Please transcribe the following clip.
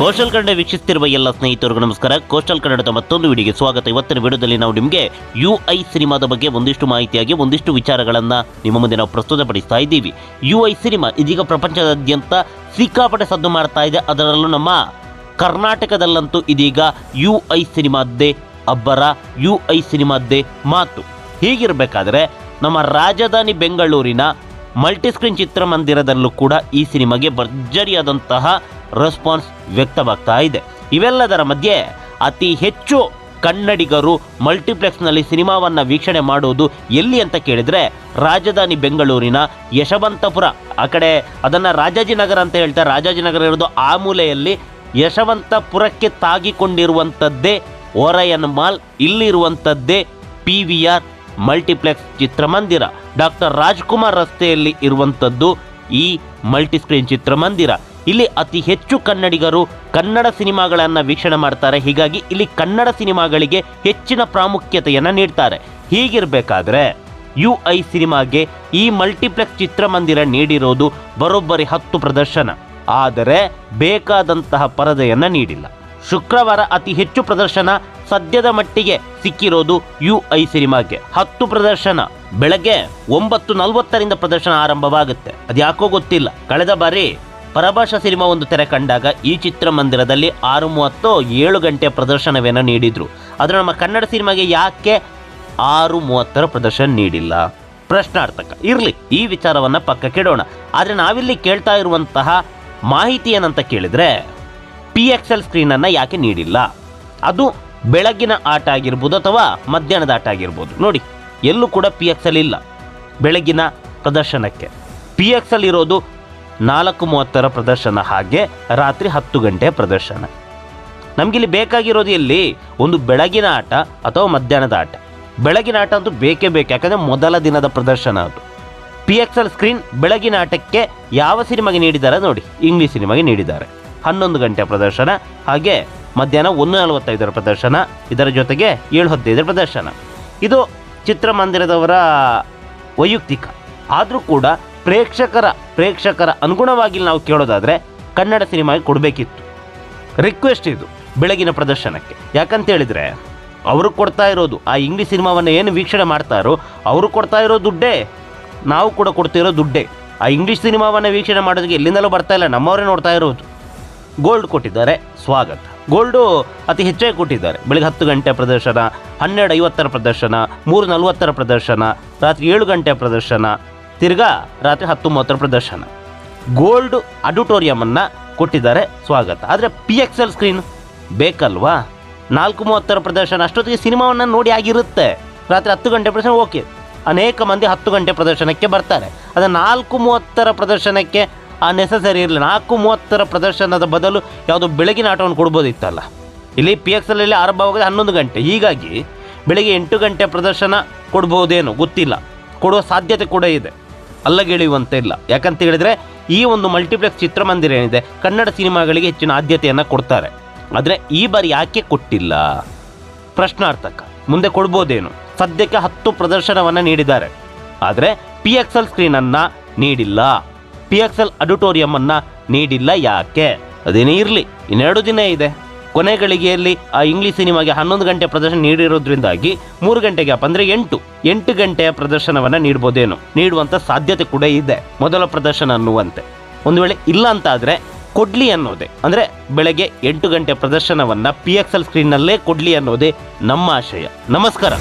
Coastal Kannada ವೀಕ್ಷಿಸುತ್ತಿರುವ ಎಲ್ಲ ಸ್ನೇಹಿತರಿಗೂ ನಮಸ್ಕಾರ. ಕೋಸ್ಟಲ್ ಕನ್ನಡದ ಮತ್ತೊಂದು ವಿಡಿಯೋಗೆ ಸ್ವಾಗತ. ಇವತ್ತಿನ ವಿಡಿಯೋದಲ್ಲಿ ನಾವು ನಿಮಗೆ ಯು ಐ ಸಿನಿಮಾದ ಬಗ್ಗೆ ಒಂದಿಷ್ಟು ಮಾಹಿತಿಯಾಗಿ, ಒಂದಿಷ್ಟು ವಿಚಾರಗಳನ್ನು ನಿಮ್ಮ ಮುಂದೆ ನಾವು ಪ್ರಸ್ತುತಪಡಿಸ್ತಾ ಇದ್ದೀವಿ. ಯು ಐ ಸಿನಿಮಾ ಇದೀಗ ಪ್ರಪಂಚದಾದ್ಯಂತ ಸಿಕ್ಕಾಪಟ್ಟೆ ಸದ್ದು ಮಾಡ್ತಾ ಇದೆ. ಅದರಲ್ಲೂ ನಮ್ಮ ಕರ್ನಾಟಕದಲ್ಲಂತೂ ಇದೀಗ ಯು ಐ ಸಿನಿಮಾದ್ದೇ ಅಬ್ಬರ ಯು ಐ ಸಿನಿಮಾದ್ದೇ ಮಾತು. ಹೀಗಿರಬೇಕಾದ್ರೆ ನಮ್ಮ ರಾಜಧಾನಿ ಬೆಂಗಳೂರಿನ ಮಲ್ಟಿಸ್ಕ್ರೀನ್ ಚಿತ್ರಮಂದಿರದಲ್ಲೂ ಕೂಡ ಈ ಸಿನಿಮಾಗೆ ಭರ್ಜರಿಯಾದಂತಹ ರೆಸ್ಪಾನ್ಸ್ ವ್ಯಕ್ತವಾಗ್ತಾ ಇದೆ. ಇವೆಲ್ಲದರ ಮಧ್ಯೆ ಅತಿ ಹೆಚ್ಚು ಕನ್ನಡಿಗರು ಮಲ್ಟಿಪ್ಲೆಕ್ಸ್ನಲ್ಲಿ ಸಿನಿಮಾವನ್ನು ವೀಕ್ಷಣೆ ಮಾಡುವುದು ಎಲ್ಲಿ ಅಂತ ಕೇಳಿದರೆ ರಾಜಧಾನಿ ಬೆಂಗಳೂರಿನ ಯಶವಂತಪುರ. ಆ ಕಡೆ ಅದನ್ನು ರಾಜಾಜಿನಗರ ಅಂತ ಹೇಳ್ತಾರೆ. ರಾಜಾಜಿನಗರ ಇರೋದು ಆ ಮೂಲೆಯಲ್ಲಿ ಯಶವಂತಪುರಕ್ಕೆ ತಾಗಿಕೊಂಡಿರುವಂಥದ್ದೇ ಓರಯನ್ ಮಾಲ್, ಇಲ್ಲಿರುವಂಥದ್ದೇ ಪಿ ವಿ ಆರ್ ಮಲ್ಟಿಪ್ಲೆಕ್ಸ್ ಚಿತ್ರಮಂದಿರ. ಡಾಕ್ಟರ್ ರಾಜ್ಕುಮಾರ್ ರಸ್ತೆಯಲ್ಲಿ ಇರುವಂಥದ್ದು ಈ ಮಲ್ಟಿಸ್ಕ್ರೀನ್ ಚಿತ್ರಮಂದಿರ. ಇಲ್ಲಿ ಅತಿ ಹೆಚ್ಚು ಕನ್ನಡಿಗರು ಕನ್ನಡ ಸಿನಿಮಾಗಳನ್ನು ವೀಕ್ಷಣೆ ಮಾಡ್ತಾರೆ. ಹೀಗಾಗಿ ಇಲ್ಲಿ ಕನ್ನಡ ಸಿನಿಮಾಗಳಿಗೆ ಹೆಚ್ಚಿನ ಪ್ರಾಮುಖ್ಯತೆಯನ್ನು ನೀಡ್ತಾರೆ. ಹೀಗಿರಬೇಕಾದ್ರೆ ಯು ಐ ಸಿನಿಮಾಗೆ ಈ ಮಲ್ಟಿಪ್ಲೆಕ್ಸ್ ಚಿತ್ರಮಂದಿರ ನೀಡಿರೋದು ಬರೋಬ್ಬರಿ ಹತ್ತು ಪ್ರದರ್ಶನ. ಆದರೆ ಬೇಕಾದಂತಹ ಪರದೆಯನ್ನು ನೀಡಿಲ್ಲ. ಶುಕ್ರವಾರ ಅತಿ ಹೆಚ್ಚು ಪ್ರದರ್ಶನ ಸದ್ಯದ ಮಟ್ಟಿಗೆ ಸಿಕ್ಕಿರೋದು ಯು ಐ ಸಿನಿಮಾಗೆ ಹತ್ತು ಪ್ರದರ್ಶನ. ಬೆಳಗ್ಗೆ ಒಂಬತ್ತು ನಲವತ್ತರಿಂದ ಪ್ರದರ್ಶನ ಆರಂಭವಾಗುತ್ತೆ. ಅದ್ಯಾಕೋ ಗೊತ್ತಿಲ್ಲ. ಕಳೆದ ಬಾರಿ ಪರಭಾಷಾ ಸಿನಿಮಾ ಒಂದು ತೆರೆ ಕಂಡಾಗ ಈ ಚಿತ್ರಮಂದಿರದಲ್ಲಿ ಆರು ಮೂವತ್ತು ಏಳು ಗಂಟೆ ಪ್ರದರ್ಶನವೇನೋ ನೀಡಿದ್ರು. ಆದರೆ ನಮ್ಮ ಕನ್ನಡ ಸಿನಿಮಾಗೆ ಯಾಕೆ ಆರು ಮೂವತ್ತರ ಪ್ರದರ್ಶನ ನೀಡಿಲ್ಲ? ಪ್ರಶ್ನಾರ್ಥಕ. ಇರಲಿ, ಈ ವಿಚಾರವನ್ನು ಪಕ್ಕಕ್ಕಿಡೋಣ ಆದರೆ ನಾವಿಲ್ಲಿ ಕೇಳ್ತಾ ಇರುವಂತಹ ಮಾಹಿತಿ ಏನಂತ ಕೇಳಿದರೆ ಪಿ ಎಕ್ಸ್ ಎಲ್ ಸ್ಕ್ರೀನನ್ನು ಯಾಕೆ ನೀಡಿಲ್ಲ? ಅದು ಬೆಳಗಿನ ಆಟ ಆಗಿರ್ಬೋದು ಅಥವಾ ಮಧ್ಯಾಹ್ನದ ಆಟ ಆಗಿರ್ಬೋದು. ನೋಡಿ. ಎಲ್ಲೂ ಕೂಡ ಪಿ ಎಕ್ಸ್ ಇಲ್ಲ. ಬೆಳಗಿನ ಪ್ರದರ್ಶನಕ್ಕೆ. ಪಿ ಎಕ್ಸ್ ಇರೋದು ನಾಲ್ಕು ಮೂವತ್ತರ ಪ್ರದರ್ಶನ ಹಾಗೆ ರಾತ್ರಿ ಹತ್ತು ಗಂಟೆ ಪ್ರದರ್ಶನ. ನಮಗಿಲ್ಲಿ ಬೇಕಾಗಿರೋದು ಎಲ್ಲಿ? ಒಂದು ಬೆಳಗಿನ ಆಟ ಅಥವಾ ಮಧ್ಯಾಹ್ನದ ಆಟ. ಬೆಳಗಿನ ಆಟ ಅಂತೂ ಬೇಕೇ ಬೇಕು, ಯಾಕಂದರೆ ಮೊದಲ ದಿನದ ಪ್ರದರ್ಶನ ಅದು. ಪಿ ಎಕ್ಸ್ ಎಲ್ ಸ್ಕ್ರೀನ್ ಬೆಳಗಿನ ಆಟಕ್ಕೆ ಯಾವ ಸಿನಿಮಾಗೆ ನೀಡಿದ್ದಾರೆ ನೋಡಿ ಇಂಗ್ಲೀಷ್ ಸಿನಿಮಾಗೆ ನೀಡಿದ್ದಾರೆ. ಹನ್ನೊಂದು ಗಂಟೆ ಪ್ರದರ್ಶನ ಹಾಗೆ ಮಧ್ಯಾಹ್ನ ಒಂದು ನಲವತ್ತೈದರ ಪ್ರದರ್ಶನ, ಇದರ ಜೊತೆಗೆ ಏಳು ಹದಿನೈದರ ಪ್ರದರ್ಶನ. ಇದು ಚಿತ್ರಮಂದಿರದವರ ವೈಯಕ್ತಿಕ. ಆದರೂ ಕೂಡ ಪ್ರೇಕ್ಷಕರ ಪ್ರೇಕ್ಷಕರ ಅನುಗುಣವಾಗಿ ನಾವು ಕೇಳೋದಾದರೆ ಕನ್ನಡ ಸಿನಿಮಾಗೆ ಕೊಡಬೇಕಿತ್ತು. ರಿಕ್ವೆಸ್ಟ್ ಇದು, ಬೆಳಗಿನ ಪ್ರದರ್ಶನಕ್ಕೆ. ಯಾಕಂತ ಹೇಳಿದರೆ ಅವರು ಕೊಡ್ತಾ ಇರೋದು, ಆ ಇಂಗ್ಲೀಷ್ ಸಿನಿಮಾವನ್ನು ಏನು ವೀಕ್ಷಣೆ ಮಾಡ್ತಾರೋ, ಅವರು ಕೊಡ್ತಾ ಇರೋ ದುಡ್ಡೇ, ನಾವು ಕೂಡ ಕೊಡ್ತಿರೋ ದುಡ್ಡೇ. ಆ ಇಂಗ್ಲೀಷ್ ಸಿನಿಮಾವನ್ನು ವೀಕ್ಷಣೆ ಮಾಡೋದಕ್ಕೆ ಎಲ್ಲಿಂದಲೂ ಬರ್ತಾ ಇಲ್ಲ, ನಮ್ಮವರೇ ನೋಡ್ತಾ ಇರೋದು. ಗೋಲ್ಡ್ ಕೊಟ್ಟಿದ್ದಾರೆ, ಸ್ವಾಗತ. ಗೋಲ್ಡು ಅತಿ ಹೆಚ್ಚಾಗಿ ಕೊಟ್ಟಿದ್ದಾರೆ. ಬೆಳಗ್ಗೆ ಹತ್ತು ಗಂಟೆ ಪ್ರದರ್ಶನ ಹನ್ನೆರಡು ಐವತ್ತರ ಪ್ರದರ್ಶನ ಮೂರು ನಲವತ್ತರ ಪ್ರದರ್ಶನ, ರಾತ್ರಿ ಏಳು ಗಂಟೆ ಪ್ರದರ್ಶನ, ತಿರ್ಗಾ ರಾತ್ರಿ ಹತ್ತು ಮೂವತ್ತರ ಪ್ರದರ್ಶನ. ಗೋಲ್ಡ್ ಅಡಿಟೋರಿಯಮನ್ನು ಕೊಟ್ಟಿದ್ದಾರೆ. ಸ್ವಾಗತ. ಆದರೆ ಪಿ ಎಕ್ಸ್ ಎಲ್ ಸ್ಕ್ರೀನ್ ಬೇಕಲ್ವಾ? ನಾಲ್ಕು ಮೂವತ್ತರ ಪ್ರದರ್ಶನ. ಅಷ್ಟೊತ್ತಿಗೆ ಸಿನಿಮಾವನ್ನು ನೋಡಿ ಆಗಿರುತ್ತೆ. ರಾತ್ರಿ ಹತ್ತು ಗಂಟೆ ಪ್ರದರ್ಶನ, ಓಕೆ. ಅನೇಕ ಮಂದಿ ಹತ್ತು ಗಂಟೆ ಪ್ರದರ್ಶನಕ್ಕೆ ಬರ್ತಾರೆ. ಆದರೆ ನಾಲ್ಕು ಮೂವತ್ತರ ಪ್ರದರ್ಶನಕ್ಕೆ ಆ ನೆಸಸರಿ ಇರಲಿಲ್ಲ ನಾಲ್ಕು ಮೂವತ್ತರ ಪ್ರದರ್ಶನದ ಬದಲು ಯಾವುದೋ ಬೆಳಗಿನ ಆಟವನ್ನು ಕೊಡ್ಬೋದಿತ್ತಲ್ಲ. ಇಲ್ಲಿ ಪಿ ಎಕ್ಸ್ ಎಲ್ ಆರಂಭವಾಗಿದೆ ಹನ್ನೊಂದು ಗಂಟೆ. ಹೀಗಾಗಿ ಬೆಳಿಗ್ಗೆ ಎಂಟು ಗಂಟೆ ಪ್ರದರ್ಶನ ಕೊಡ್ಬೋದೇನು ಗೊತ್ತಿಲ್ಲ. ಕೊಡುವ ಸಾಧ್ಯತೆ ಕೂಡ ಇದೆ. ಅಲ್ಲಗೆಳೆಯುವಂತೆ ಇಲ್ಲ. ಯಾಕಂತ ಹೇಳಿದರೆ ಈ ಒಂದು ಮಲ್ಟಿಪ್ಲೆಕ್ಸ್ ಚಿತ್ರಮಂದಿರ ಏನಿದೆ, ಕನ್ನಡ ಸಿನಿಮಾಗಳಿಗೆ ಹೆಚ್ಚಿನ ಆದ್ಯತೆಯನ್ನು ಕೊಡ್ತಾರೆ. ಆದರೆ ಈ ಬಾರಿ ಯಾಕೆ ಕೊಟ್ಟಿಲ್ಲ? ಪ್ರಶ್ನಾರ್ಥಕ. ಮುಂದೆ ಕೊಡ್ಬೋದೇನು. ಸದ್ಯಕ್ಕೆ ಹತ್ತು ಪ್ರದರ್ಶನವನ್ನು ನೀಡಿದ್ದಾರೆ. ಆದರೆ ಪಿ ಎಕ್ಸ್ ಎಲ್ ಸ್ಕ್ರೀನನ್ನು ನೀಡಿಲ್ಲ. ಪಿ ಎಕ್ಸ್ ಎಲ್ ಅಡಿಟೋರಿಯಮನ್ನು ನೀಡಿಲ್ಲ ಯಾಕೆ? ಅದೇನೇ ಇರಲಿ, ಇನ್ನೆರಡು ದಿನ ಇದೆ. ಕೊನೆ ಗಳಿಗೆಯಲ್ಲಿ ಆ ಇಂಗ್ಲಿಷ್ ಸಿನಿಮಾಗೆ ಹನ್ನೊಂದು ಗಂಟೆ ಪ್ರದರ್ಶನ ನೀಡಿರೋದ್ರಿಂದಾಗಿ ಮೂರು ಗಂಟೆಗೆ ಅಂದರೆ ಎಂಟು ಎಂಟು ಗಂಟೆಯ ಪ್ರದರ್ಶನವನ್ನ ನೀಡ್ಬೋದೇನೋ, ನೀಡುವಂತ ಸಾಧ್ಯತೆ ಕೂಡ ಇದೆ, ಮೊದಲ ಪ್ರದರ್ಶನ ಅನ್ನುವಂತೆ. ಒಂದು ವೇಳೆ ಇಲ್ಲ ಆದ್ರೆ ಕೊಡ್ಲಿ ಅನ್ನೋದೇ, ಅಂದ್ರೆ ಬೆಳಗ್ಗೆ ಎಂಟು ಗಂಟೆ ಪ್ರದರ್ಶನವನ್ನ ಪಿ ಎಕ್ಸ್ ಎಲ್ ಸ್ಕ್ರೀನ್ನಲ್ಲೇ ಕೊಡ್ಲಿ ಅನ್ನೋದೇ ನಮ್ಮ ಆಶಯ. ನಮಸ್ಕಾರ.